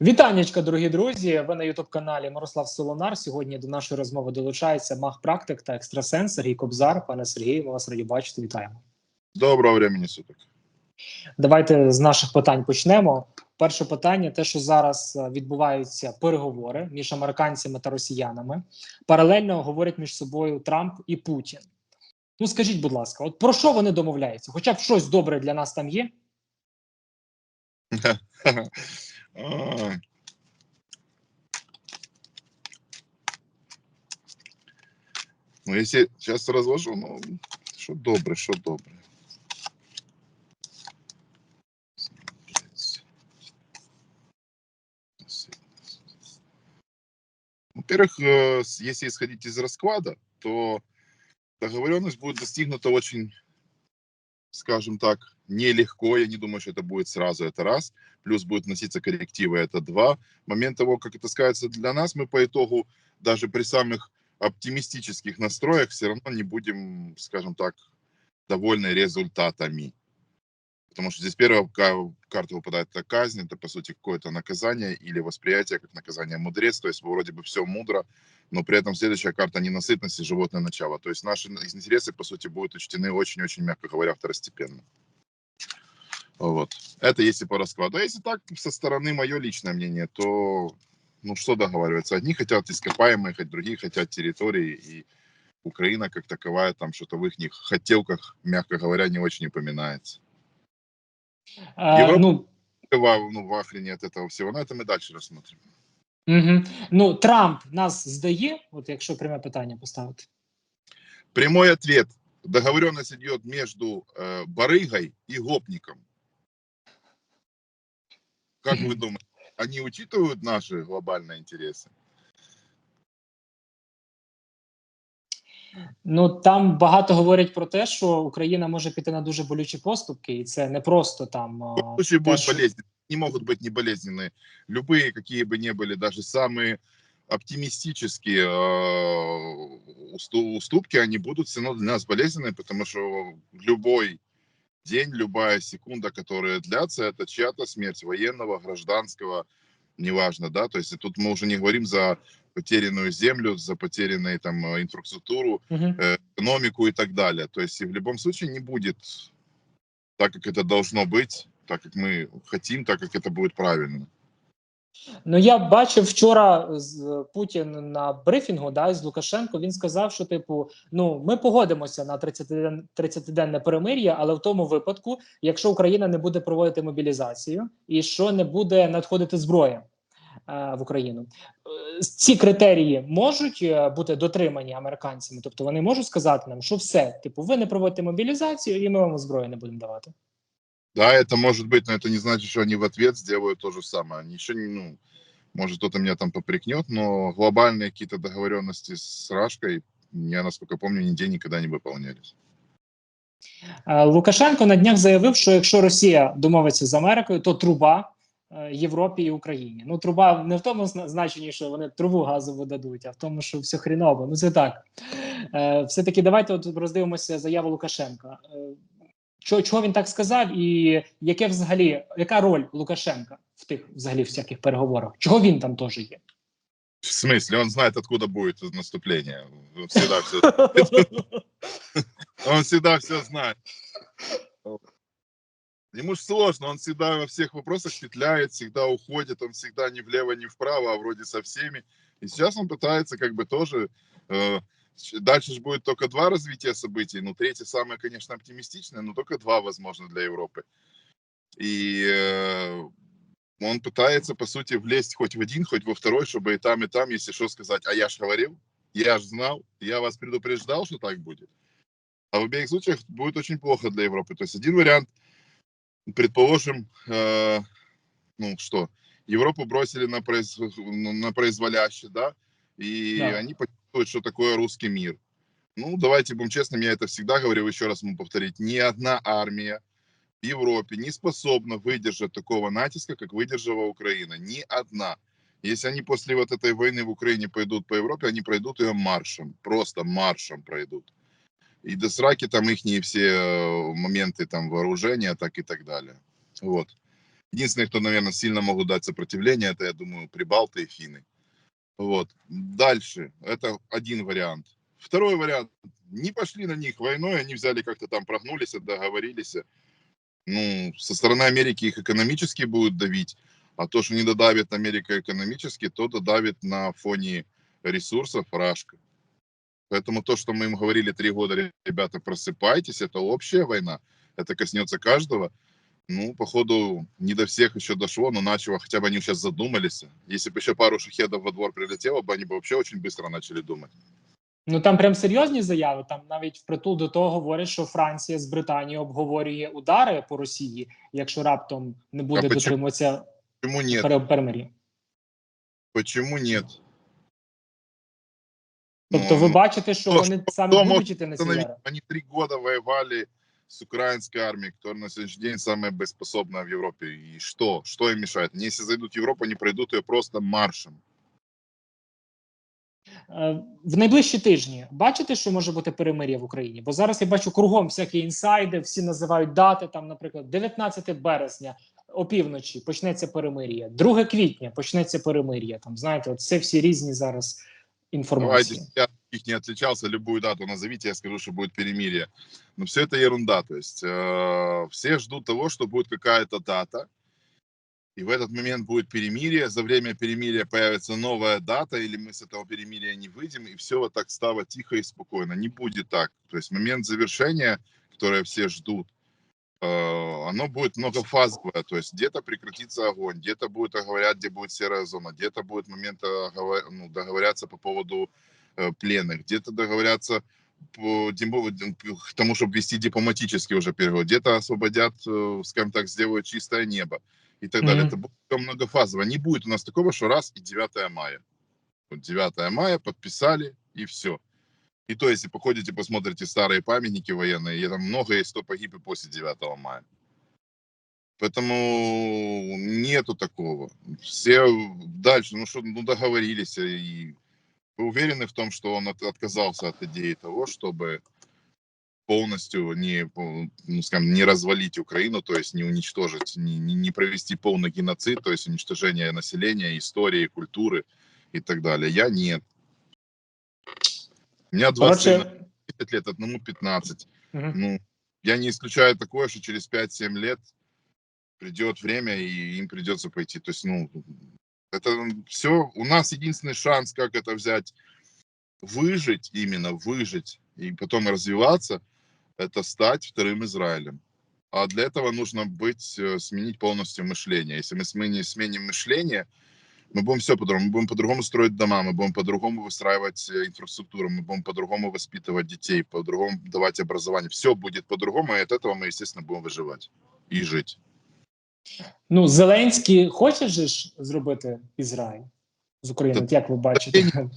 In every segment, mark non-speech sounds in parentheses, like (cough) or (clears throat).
Вітаннячка, дорогі друзі. Ви на Ютуб каналі Мирослав Солонар. Сьогодні до нашої розмови долучається маг-практик та екстрасенс Сергій Кобзар. Пане Сергію, ми вас раді бачити. Вітаємо. Доброго времени суток. Давайте з наших питань почнемо. Перше питання: те, що зараз е, відбуваються переговори між американцями та росіянами, паралельно говорять між собою Трамп і Путін. Ну скажіть, будь ласка, от про що вони домовляються? Хоча б щось добре для нас там є? (laughs) Ай. Ну, если сейчас разложу, ну, что добре, что добре. Во-первых, э, если исходить из расклада, то договоренность будет достигнута очень, скажем так, нелегко. Я не думаю, что это будет сразу, это раз. Плюс будут вноситься коррективы, это два. Момент того, как это скажется для нас, мы по итогу даже при самых оптимистических настроях все равно не будем, скажем так, довольны результатами. Потому что здесь первая ка- карта выпадает это казнь, это по сути какое-то наказание или восприятие как наказание мудрец, то есть вроде бы все мудро, но при этом следующая карта ненасытность и животное начало. То есть наши интересы по сути будут учтены очень-очень, мягко говоря, второстепенно. Вот. Это если по раскладу. А если так, со стороны мое личное мнение, то ну что договариваться? Одни хотят ископаемые, хоть другие хотят территории, и Украина как таковая там что-то в их хотелках, мягко говоря, не очень упоминается. Е, Європа- ну, В, ну, в ахрене от этого всего. Но это мы дальше рассмотрим. угу. ну Трамп нас здає, от якщо пряме питання поставити. Прямой ответ. Договоренность идет между э, барыгой и гопником. Как вы (laughs) думаете, они учитывают наши глобальные интересы? Ну там багато говорять про те, що Україна може піти на дуже болючі поступки, і це не просто там а, В случае те, будут що- болезненные. Не могут быть не болезненные. Любые, какие бы ни были, даже самые оптимистические э, усту- уступки, они будут все равно для нас болезненные, потому что любой день, любая секунда, которая длятся, это чья-то смерть, военного, гражданского, неважно, да, то есть и тут мы уже не говорим за потерянную землю, за потерянную там э, инфраструктуру, Мгм. э, экономику и так далее. То есть и в любом случае не будет так, как это должно быть, так, как мы хотим, так, как это будет правильно. Ну я бачив вчора з Путін на брифінгу да, з Лукашенко. Він сказав, що типу, ну ми погодимося на 30-ден- 30-денне перемир'я, але в тому випадку, якщо Україна не буде проводити мобілізацію і що не буде надходити зброя е, в Україну. Е, Ці критерії можуть е, бути дотримані американцями, тобто вони можуть сказати нам, що все, типу, ви не проводите мобілізацію, і ми вам зброю не будемо давати. Да, это может быть, но это не значит, что они в ответ сделают то же самое. Они еще не, ну, может, кто-то меня там попрекнет, но глобальные какие-то договоренности с Рашкой, я, насколько помню, нигде никогда не выполнялись. Е, Лукашенко на днях заявив, що якщо Росія домовиться з Америкою, то труба е, Європі і Україні. Ну, труба не в тому значенні, що вони трубу газову дадуть, а в тому, що все хріново. Ну це так. Е, Все-таки давайте от роздивимося заяву Лукашенка. Е, Чого, він так сказав, і яке взагалі яка роль Лукашенка в тих взагалі всяких переговорах? Чого він там теж є? В смысле? Он знает, откуда будет наступление. Он всегда все, (laughs) он всегда все знает. Ему же сложно, он всегда во всех вопросах петляет, всегда уходит, он всегда ни влево, ни вправо, а вроде со всеми. И сейчас он пытается как бы тоже... э, дальше же будет только два развития событий. Ну, третье самое, конечно, оптимистичное, но только два, возможно, для Европы. И э, он пытается, по сути, влезть хоть в один, хоть во второй, чтобы и там, и там, если что, сказать, а я ж говорил, я ж знал, я вас предупреждал, что так будет. А в обеих случаях будет очень плохо для Европы. То есть один вариант, предположим, э, ну что, Европу бросили на, произ... ну, на произволяще, да, и Да. они почувствуют, что такое русский мир. Ну, давайте будем честными, я это всегда говорил, еще раз могу повторить, ни одна армия в Европе не способна выдержать такого натиска, как выдержала Украина. Ни одна. Если они после вот этой войны в Украине пойдут по Европе, они пройдут ее маршем, просто маршем пройдут. И до сраки там их все э, моменты там вооружения, так и так далее. Вот. Единственные, кто, наверное, сильно могут дать сопротивление, это, я думаю, прибалты и финны. Вот. Дальше. Это один вариант. Второй вариант. Не пошли на них войной, они взяли как-то там прогнулись, договорились. Ну, со стороны Америки их экономически будут давить, а то, что не додавит Америка экономически, то додавит на фоне ресурсов Рашка. Поэтому то, что мы им говорили три года, ребята, просыпайтесь, это общая война, это коснется каждого. Ну, походу, не до всех еще дошло, но начало, хотя бы они сейчас задумались. Если бы еще пару шахедов во двор прилетело бы, они бы вообще очень быстро начали думать. Ну там прям серйозні заяви. Там навіть впритул до того говорять, що Франція з Британією обговорює удари по Росії, якщо раптом не буде почему? дотримуватися Почему нет? пере- перемир'я. Почему нет? Тобто, ви Ну, бачите, що вони саме хто будуть може іти на ці остановить? удари? Они три года воевали с украинской армией, которая на сегодняшний день самая боеспособная в Европе. И что? Что им мешает? Они, если зайдут в Европу, они пройдут ее просто маршем. Е, В найближчі тижні бачите, що може бути перемир'я в Україні? Бо зараз я бачу кругом всякі інсайди, всі називають дати. Там, наприклад, 19 березня опівночі почнеться перемир'я, 2 квітня почнеться перемир'я. Там знаєте, от це всі різні зараз Давайте, інформації. я их не отличался, любую дату назовите, я скажу, что будет перемирие. Но все это ерунда. То есть э, все ждут того, что будет какая-то дата, и в этот момент будет перемирие. За время перемирия появится новая дата, или мы с этого перемирия не выйдем, и все вот так стало тихо и спокойно. Не будет так. То есть момент завершения, которое все ждут, э, оно будет многофазовое. То есть где-то прекратится огонь, где-то будет говорят, где будет серая зона, где-то будет момент оговор- ну, договорятся по поводу э, пленных, где-то договорятся по, к тому, чтобы вести дипломатический уже переговор, где-то освободят, э, скажем так, сделают чистое небо и так далее. Мгм. Это будет многофазово. Не будет у нас такого, что раз и 9 мая. Вот 9 мая подписали и все. И то, если походите, посмотрите старые памятники военные, и там много есть, кто погиб и после 9 мая. Поэтому нету такого. Все дальше, ну что, ну договорились, и вы уверены в том, что он от- отказался от идеи того, чтобы полностью не, ну, скажем, не развалить Украину, то есть не уничтожить, не- не провести полный геноцид, то есть уничтожение населения, истории, культуры и так далее. Я нет. У меня 20 Коротше, лет, одному 15. мгм. Ну, я не исключаю такое, что через 5-7 лет придет время, и им придется пойти. То есть, ну, это все. У нас единственный шанс, как это взять, выжить, именно выжить, и потом развиваться, это стать вторым Израилем. А для этого нужно быть, э, сменить полностью мышление. Если мы сменим, сменим мышление, мы будем все по-другому. Мы будем по-другому строить дома, мы будем по-другому выстраивать э, инфраструктуру, мы будем по-другому воспитывать детей, по-другому давать образование. Все будет по-другому, и от этого мы, естественно, будем выживать и жить. Ну, Зеленський хоче же ж зробити Ізраїль з України. Та- От як ви бачите?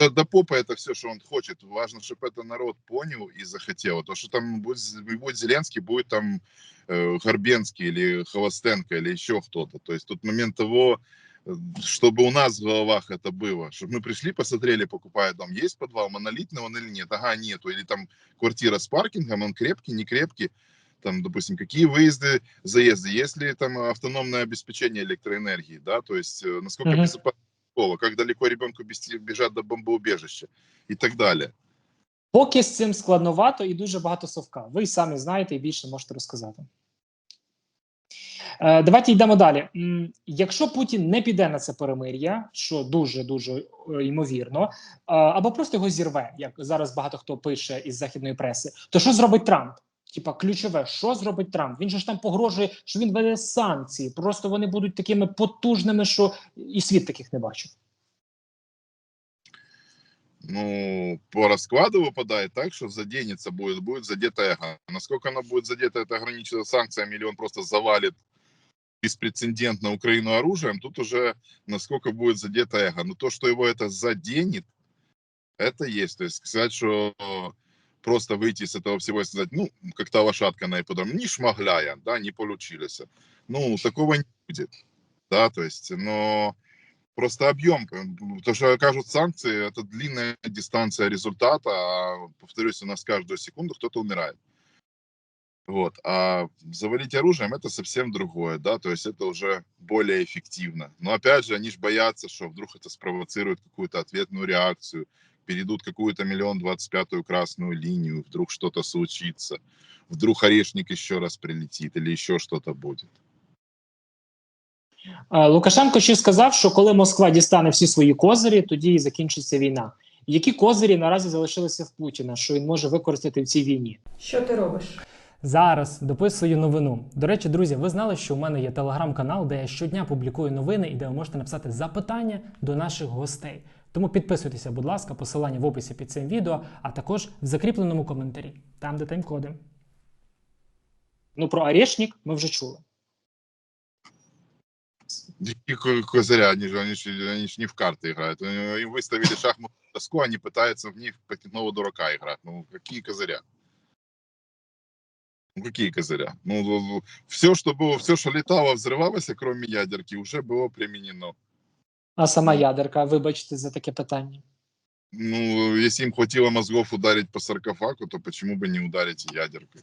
Да, да попа это все, что он хочет. Важно, чтобы это народ понял и захотел. То, что там будет, будет Зеленский, будет там э, Горбенский или Холостенко или еще кто-то. То есть тут момент того, э, чтобы у нас в головах это было. Чтобы мы пришли, посмотрели, покупая дом, есть подвал, монолитный он или нет. Ага, нету. Или там квартира с паркингом, он крепкий, не крепкий. Там, допустим, какие выезды, заезды, есть ли там автономное обеспечение электроэнергии, да, то есть э, насколько Мгм. безопасно школа, как далеко ребенку бести- бежать до бомбоубежища и так далее. Поки з цим складновато і дуже багато совка. Ви й самі знаєте і більше можете розказати. Е, давайте йдемо далі. М, Якщо Путін не піде на це перемир'я, що дуже дуже е, ймовірно, е, або просто його зірве, як зараз багато хто пише із західної преси, то що зробить Трамп? Типа ключове, що зробить Трамп? Він же ж там погрожує, що він веде санкції. Просто вони будуть такими потужними, що і світ таких не бачив. Ну, по раскладу выпадает так, что заденется будет, будет задето эго. Насколько оно будет задето, это ограничено санкциями, или он просто завалит беспрецедентно Украину оружием, тут уже насколько будет задето эго. Но то, что его это заденет, это есть. То есть сказать, что просто выйти с этого всего и сказать, ну, как та лошадка на ипподром, не шмагляя, да, не получилось. Ну, такого не будет, да, то есть, но просто объем, то, что окажут санкции, это длинная дистанция результата, а, повторюсь, у нас каждую секунду кто-то умирает. Вот. А завалить оружием это совсем другое, да, то есть это уже более эффективно. Но опять же, они же боятся, что вдруг это спровоцирует какую-то ответную реакцию, перейдут какую-то миллион двадцать пятую красную линию, вдруг что-то случится, вдруг орешник еще раз прилетит или еще что-то будет. Е, Лукашенко ще сказав, що коли Москва дістане всі свої козирі, тоді і закінчиться війна. Які козирі наразі залишилися в Путіна, що він може використати в цій війні? Що ти робиш? Зараз дописую новину. До речі, друзі, ви знали, що у мене є телеграм-канал, де я щодня публікую новини і де ви можете написати запитання до наших гостей. Тому підписуйтеся, будь ласка, посилання в описі під цим відео, а також в закріпленому коментарі, там де тайм-коди. Ну про Орешник ми вже чули. И ко- Козыря, они же, они, же, они же не в карты играют. Э, Им выставили шахматную доску, они пытаются в них покидного дурака играть. Ну, какие козыря? Ну, какие козыря? Ну, все, что было, все, что летало, взрывалось, кроме ядерки, уже было применено. А сама ядерка, вибачте за таке питання. Ну, если им хватило мозгов ударить по саркофагу, то почему бы не ударить и ядеркой?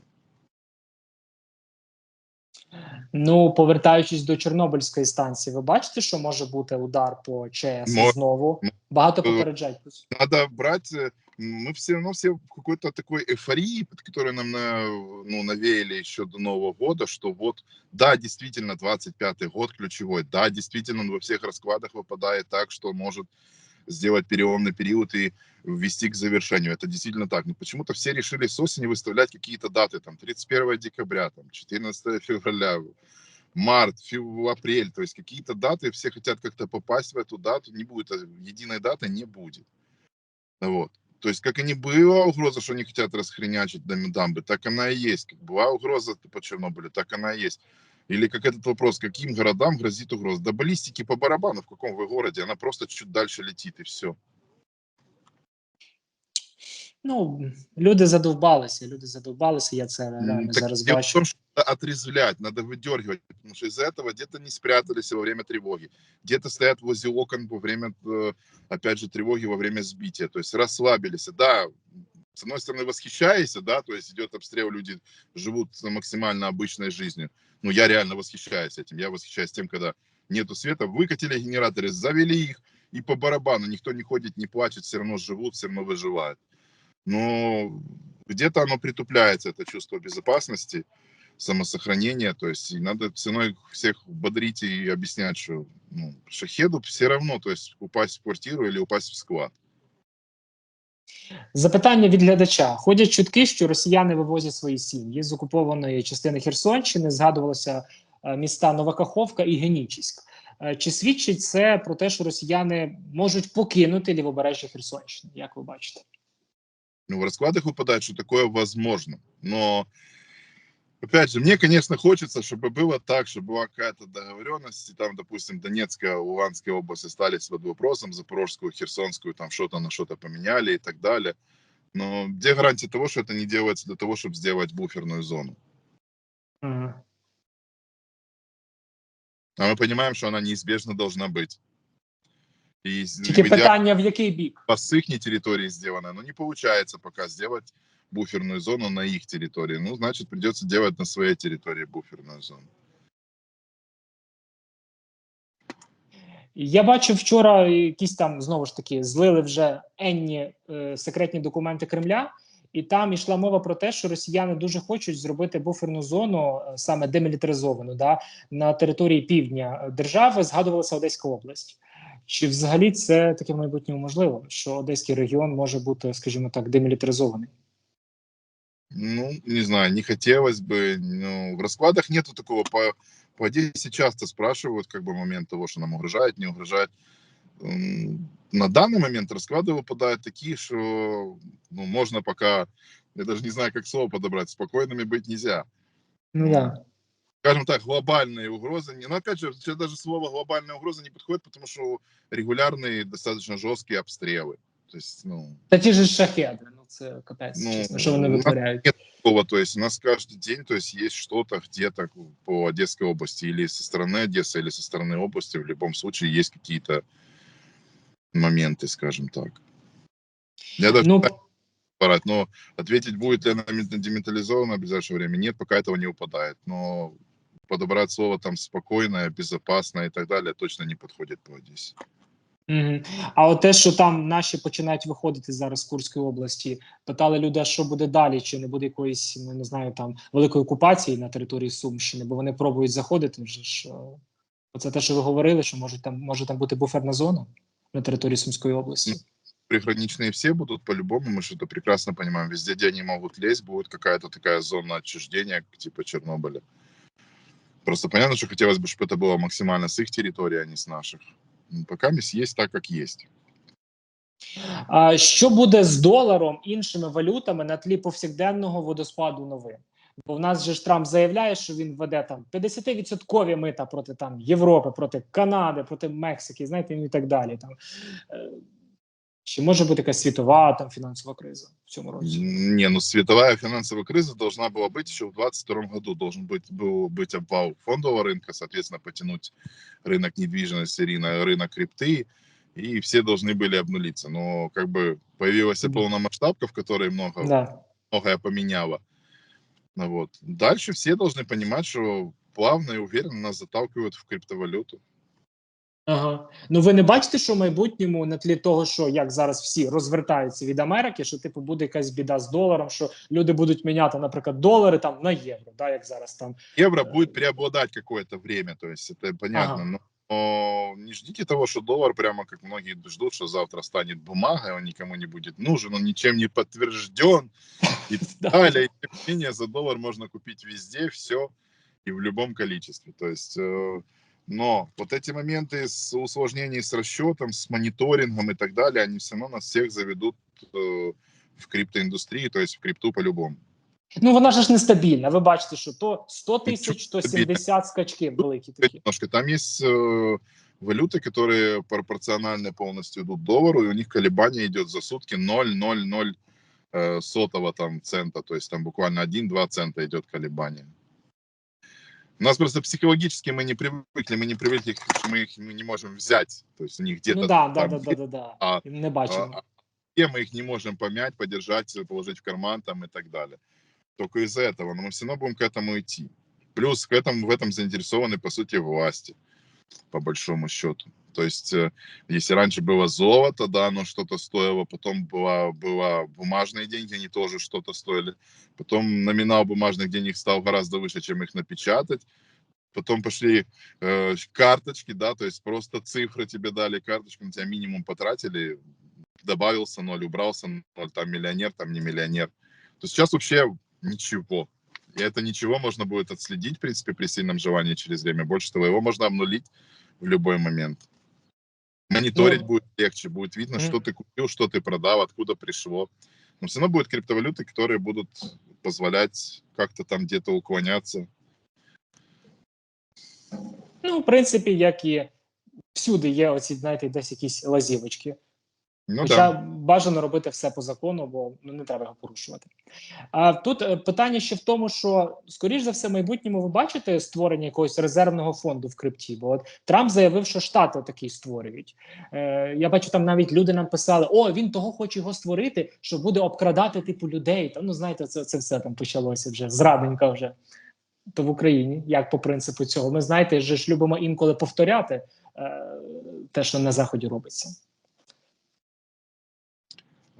Ну, повертаючись до Чорнобильської станції, ви бачите, що може бути удар по ЧАЕС Мо- знову? Багато Е, попереджать. Надо брать, э, мы все равно все в какой-то такой эйфории, под которой нам на- ну, навеяли еще до Нового года, что вот, да, действительно, 25-й год ключевой, да, действительно, он во всех раскладах выпадает так, что может сделать переломный период и ввести к завершению. Это действительно так. Но почему-то все решили с осени выставлять какие-то даты, там, 31 декабря, там, 14 февраля, март, фев- апрель, то есть какие-то даты, все хотят как-то попасть в эту дату, не будет, э, единой даты не будет. Вот. То есть, как и не была угроза, что они хотят расхренячить дам- дамбы, так она и есть. Как была угроза по Чернобылю, так она и есть. Или как этот вопрос, каким городам грозит угроза? Да баллистики по барабану, в каком вы городе, она просто чуть дальше летит и все. Ну, люди задовбалися, люди задовбалися, я це реально Так зараз бачу. том, что надо отрезвлять, надо выдергивать, потому что из-за этого где-то не спрятались во время тревоги, где-то стоят возле окон во время, э, опять же, тревоги во время сбития, то есть расслабились. Да, с одной стороны, восхищаешься, да, то есть идет обстрел, люди живут максимально обычной жизнью. Ну, я реально восхищаюсь этим. Я восхищаюсь тем, когда нету света, выкатили генераторы, завели их, и по барабану никто не ходит, не плачет, все равно живут, все равно выживают. Но где-то оно притупляется, это чувство безопасности, самосохранения, то есть и надо равно всех бодрить и объяснять, что ну, шахеду все равно, то есть упасть в квартиру или упасть в склад. Запитання від глядача. Ходять чутки, що росіяни вивозять свої сім'ї з окупованої частини Херсонщини. Згадувалося е, міста Нова Каховка і Генічіськ. Е, Чи свідчить це про те, що росіяни можуть покинути лівобережжя Херсонщини? Як ви бачите? Ну, в раскладах выпадает, что такое возможно. Но, опять же, мне, конечно, хочется, чтобы было так, чтобы была какая-то договоренность, и там, допустим, Донецкая, Луганская область остались под вопросом, Запорожскую, Херсонскую, там что-то на что-то поменяли и так далее. Но где гарантия того, что это не делается для того, чтобы сделать буферную зону? А мы понимаем, что она неизбежно должна быть. И Тільки питання в який бік? по с их территории сделано, но не получается пока сделать буферную зону на их территории. Ну, значит, придется делать на своей территории буферную зону. Я бачив вчора якісь там знову ж таки злили вже енні е, секретні документи Кремля, і там йшла мова про те, що росіяни дуже хочуть зробити буферну зону, е, саме демілітаризовану, да, на території півдня держави. Згадувалася Одеська область. Чи взагалі це таке в майбутньому можливо, що Одеський регіон може бути, скажімо так, демілітаризований? Ну, не знаю, не хотелось бы. Ну, в раскладах нету такого. По, по Одессе часто спрашивают, как бы момент того, что нам угрожает, не угрожает. М, На данный момент расклады выпадают такие, что ну, можно пока, я даже не знаю, как слово подобрать, спокойными быть нельзя. Ну да. Скажем так, глобальные угрозы. Но опять же, сейчас даже слово глобальная угроза не подходит, потому что регулярные, достаточно жесткие обстрелы. То есть, ну, Та ті ж шахеди. Ну це капець, Ну, чесно, що вони витворяють. такого, то есть у нас каждый день, то есть есть что-то где-то по Одесской области, или со стороны Одессы, или со стороны области, в любом случае есть какие-то моменты, скажем так. Я даже Ну, брать. Но ответить, будет ли она деметализована в ближайшее время, нет, пока этого не упадает. Но подобрать слово там спокойное, безопасное и так далее точно не подходит по Одессе. Мгм. А от те, що там наші починають виходити зараз з Курської області, питали люди, а що буде далі, чи не буде якоїсь, ну не знаю, там великої окупації на території Сумщини, бо вони пробують заходити вже ж. е, Оце те, що ви говорили, що може там може там бути буферна зона на території Сумської області. Приграничные все будут по-любому, мы что-то прекрасно понимаем. Везде, где они могут лезть, будет какая-то такая зона отчуждения, типа Чернобыля. Просто понятно, что хотелось бы, чтобы это было максимально с их территории, а не с наших. Ну, Пока мисс есть так, как есть. А що буде з доларом іншими валютами на тлі повсякденного водоспаду новин? Бо в нас же ж Трамп заявляє, що він веде там 50% мита проти там Європи, проти Канади, проти Мексики, знаєте, і так далі. Там Е, чи може бути якась світова там фінансова криза в цьому році? Не, ну световая финансовая криза должна была быть еще в 2022 году. Должен быть, был быть обвал фондового рынка, соответственно, потянуть рынок недвижимости, рынок, рынок крипты, и все должны были обнулиться. Но как бы появилась Мгм. полномасштабка, в которой много, Да. многое поменяло. Ну вот. Дальше все должны понимать, что плавно и уверенно нас заталкивают в криптовалюту. Ага. Ну ви не бачите, що в майбутньому на тлі того, що як зараз всі розвертаються від Америки, що типу буде якась біда з доларом, що люди будуть міняти, наприклад, долари там на євро, да, як зараз там. Евро Э. будет преобладать какое-то время, то есть это понятно. Ага. Но, но не ждите того, что доллар прямо как многие ждут, что завтра станет бумагой, он никому не будет нужен, он ничем не подтвержден и так (laughs) далее. И тем не менее за доллар можно купить везде все и в любом количестве. То есть, э, но вот эти моменты с усложнений с расчетом, с мониторингом и так далее, они все равно нас всех заведут э, в криптоиндустрию, то есть в крипту по-любому. Ну вона же ж нестабільна. Ви бачите, що то 100 тисяч, то 70 скачки великі такі. немножко. Там есть э, валюты, которые пропорционально полностью идут доллару, и у них колебание идет за сутки 0,00 э, сотого там цента, то есть там буквально 1-2 цента идет колебание. У нас просто психологически мы не привыкли, мы не привыкли, что мы их мы не можем взять, то есть у них где-то Ну да, да, там да, да, да, да. а- Не бачимо. а, где мы их не можем помять, подержать, положить в карман там и так далее. Только из-за этого, но мы все равно будем к этому идти. Плюс к этому, в этом заинтересованы, по сути, власти, по большому счету. То есть, э, если раньше было золото, да, оно что-то стоило, потом была, была бумажные деньги, они тоже что-то стоили. Потом номинал бумажных денег стал гораздо выше, чем их напечатать. Потом пошли э, карточки, да, то есть просто цифры тебе дали, карточку, на тебя минимум потратили, добавился ноль, убрался ноль, там миллионер, там не миллионер. То сейчас вообще ничего. И это ничего можно будет отследить, в принципе, при сильном желании через время. Больше того, его можно обнулить в любой момент. Мониторить Ну, будет легче, будет видно, мгм. что ты купил, что ты продал, откуда пришло. Но все равно будут криптовалюты, которые будут позволять как-то там где-то уклоняться. Ну, в принципі, як і всюди є оці, знаєте, десь якісь лазівочки. Ну Хоча да. бажано робити все по закону, бо ну, не треба його порушувати. А тут е, питання ще в тому, що скоріш за все, в майбутньому ви бачите створення якогось резервного фонду в крипті. Бо от Трамп заявив, що штати такий створюють. Е, я бачу, там навіть люди нам писали: о, він того хоче його створити, що буде обкрадати типу людей. Та ну знаєте, це, це все там почалося вже зраденька вже. То в Україні, як по принципу цього, ми знаєте, ж любимо інколи повторяти е, те, що на заході робиться.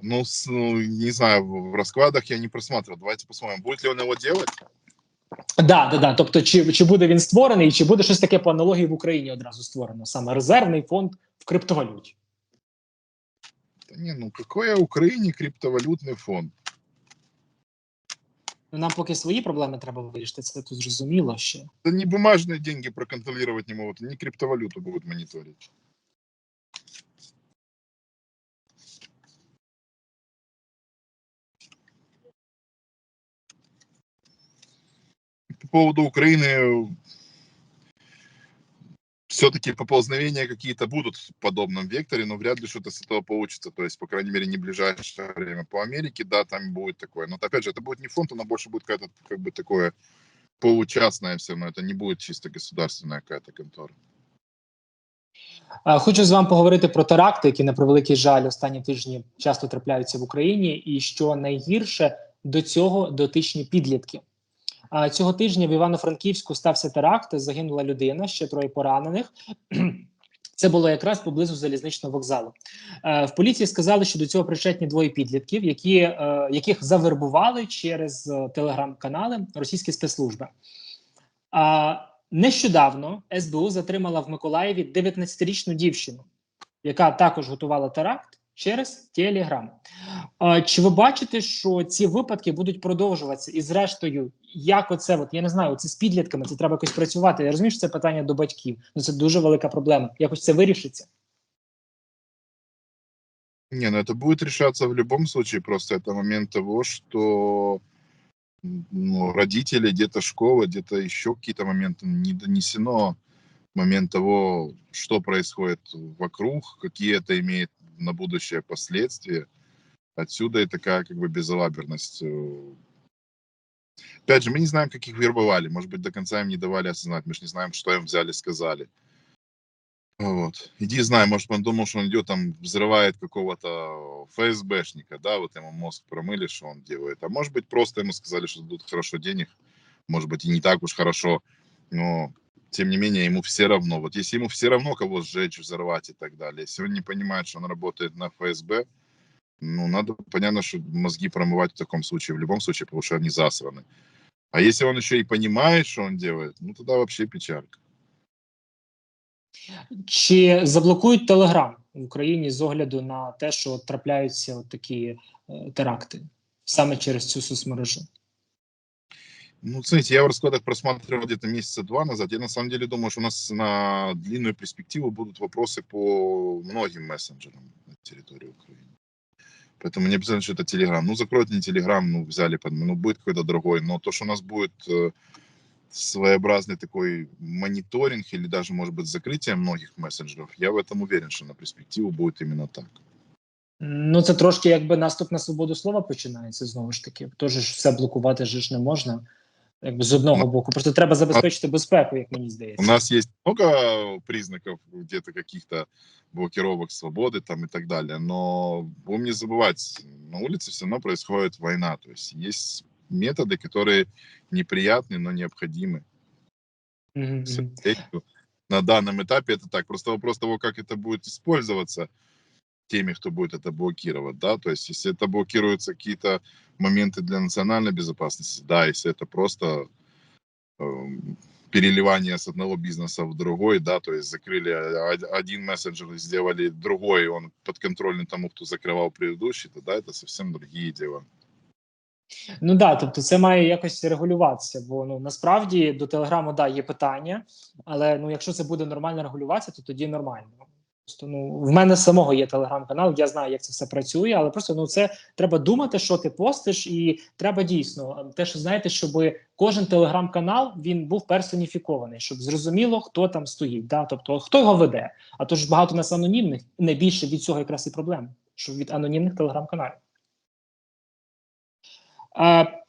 Ну, с- ну, не знаю, в в раскладах я не просматривал. Давайте посмотрим, будет ли он его делать. Да, да, да. Тобто, чи, чи буде він створений, чи буде щось таке по аналогії в Україні одразу створено? Саме резервний фонд в криптовалюті. Да не, ну какой Украине криптовалютный фонд? Ну, нам поки свої проблеми треба вирішити, це тут зрозуміло ще. Да не бумажные деньги проконтролировать не могут, не криптовалюту будут мониторить. поводу Украины все-таки поползновения какие-то будут в подобном векторе, но вряд ли что-то с этого получится. То есть, по крайней мере, не в ближайшее время. По Америке, да, там будет такое. Но опять же, это будет не фонд, оно больше будет какая-то как бы такое получастное все равно. Это не будет чисто государственная какая-то контора. Е, Хочу з вами поговорити про теракти, які на превеликий жаль останні тижні часто трапляються в Україні, і що найгірше до цього дотичні підлітки. Цього тижня в Івано-Франківську стався теракт. Загинула людина, ще троє поранених. (clears throat) Це було якраз поблизу залізничного вокзалу. Е, в поліції сказали, що до цього причетні двоє підлітків, які, е, яких завербували через е, телеграм-канали російські спецслужби. А нещодавно СБУ затримала в Миколаєві 19-річну дівчину, яка також готувала теракт через Телеграм. А, Чи ви бачите, що ці випадки будуть продовжуватися? І зрештою, як оце, от я не знаю, це з підлітками, це треба якось працювати. Я розумію, що це питання до батьків. Ну це дуже велика проблема. Якось це вирішиться. Не, ну это будет решаться в любом случае. Просто это момент того, что м, ну, родители, где-то школа, где-то еще какие-то моменты не донесено. Момент того, что происходит вокруг, какие это имеет на будущее последствия. Отсюда и такая как бы безалаберность. э. Опять же, мы не знаем, как их вербовали. Может быть, до конца им не давали осознать. Мы же не знаем, что им взяли, сказали. Вот. Иди знай, может, он думал, что он идет там, взрывает какого-то ФСБшника, да, вот ему мозг промыли, что он делает. А может быть, просто ему сказали, что дадут хорошо денег, может быть, и не так уж хорошо, но тем не менее, ему все равно. Вот если ему все равно кого сжечь, взорвать и так далее, если он не понимает, что он работает на ФСБ, ну, надо, понятно, что мозги промывать в таком случае, в любом случае, потому что они засраны. А если он еще и понимает, что он делает, ну, тогда вообще печалька. Чи заблокують Телеграм в Україні з огляду на те, що трапляються от такі е, теракти саме через цю соцмережу? Ну, смотрите, я в раскладах просматривал где-то месяца два назад. Я на самом деле думаю, что у нас на длинную перспективу будут вопросы по многим мессенджерам на территории Украины. Поэтому не обязательно, что это Телеграм. Ну, закроют не Телеграм, ну, взяли, под- ну, будет какой-то другой. Но то, что у нас будет э, своеобразный такой мониторинг или даже, может быть, закрытие многих мессенджеров, я в этом уверен, что на перспективу будет именно так. Ну це трошки якби наступ на свободу слова починається знову ж таки. Тож ж все блокувати же ж не можна. Якби з одного Ну, боку, просто треба забезпечити безпеку, як мені У здається. нас есть много признаков где-то каких-то блокировок свободы там и так далее, но будем не забывать, на улице все равно происходит война, то есть есть методы, которые неприятны, но необходимы. Сожалению, На данном этапе это так. Просто вопрос того, как это будет использоваться теми, кто будет это блокировать, да, то есть если это блокируются какие-то моменты для национальной безопасности, да, если это просто эм, переливание с одного бизнеса в другой, да, то есть закрыли о- один мессенджер и сделали другой, он подконтрольный тому, кто закрывал предыдущий, тогда это совсем другие дела. Ну да, тобто це має якось регулюватися, бо ну насправді до телеграму да є питання, але ну якщо це буде нормально регулюватися, то тоді нормально. Просто ну в мене самого є телеграм-канал, я знаю, як це все працює, але просто ну це треба думати, що ти постиш, і треба дійсно те, що знаєте, щоб кожен телеграм-канал він був персоніфікований, щоб зрозуміло, хто там стоїть. Да? Тобто хто його веде. А то ж багато нас анонімних, найбільше від цього якраз і проблем, що від анонімних телеграм-каналів.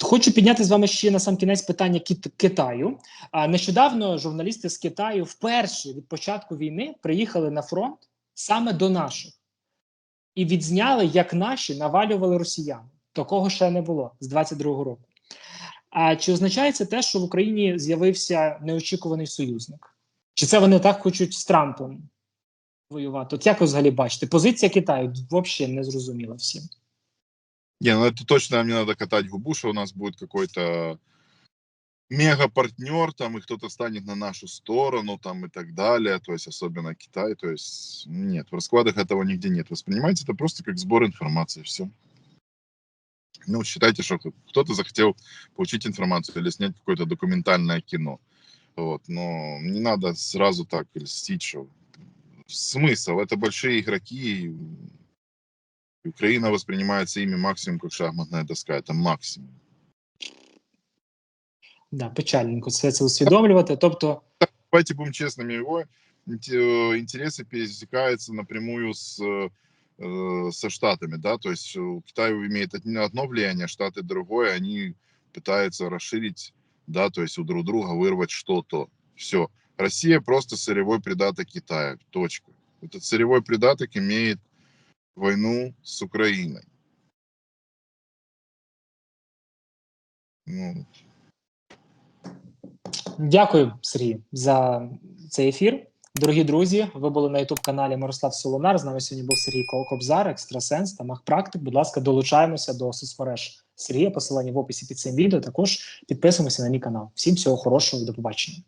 Хочу підняти з вами ще на сам кінець питання Китаю. Нещодавно журналісти з Китаю вперше від початку війни приїхали на фронт саме до наших і відзняли, як наші навалювали росіян. Такого ще не було з 22-го року. А чи означає це те, що в Україні з'явився неочікуваний союзник? Чи це вони так хочуть з Трампом воювати? От як ви взагалі бачите? Позиція Китаю взагалі не зрозуміла всім. Не, ну это точно мне надо катать губу, что у нас будет какой-то мега-партнер, там, и кто-то станет на нашу сторону, там, и так далее, то есть, особенно Китай, то есть, нет, в раскладах этого нигде нет. Воспринимайте это просто как сбор информации, все. Ну, считайте, что кто-то захотел получить информацию или снять какое-то документальное кино. Вот, но не надо сразу так льстить, что смысл, это большие игроки, Украина воспринимается ими максимум как шахматная доска, это максимум. Да, печальненько все це усвідомлювати. Тобто, давайте будем честными, его инте- э, интересы пересекаются напрямую с, э, со Штатами, да, то есть у Китая имеет одно одно влияние, Штаты другое, они пытаются расширить, да, то есть у друг друга вырвать что-то. Все. Россия просто сырьевой придаток Китая, точка. Этот сырьевой придаток имеет войну с Украиной. Ну, Дякую, Сергій, за цей ефір. Дорогі друзі, ви були на youtube каналі Мирослав Солонар. З нами сьогодні був Сергій Кобзар, екстрасенс та махпрактик. Будь ласка, долучаємося до соцмереж Сергія. Посилання в описі під цим відео. Також підписуємося на мій канал. Всім всього хорошого і до побачення.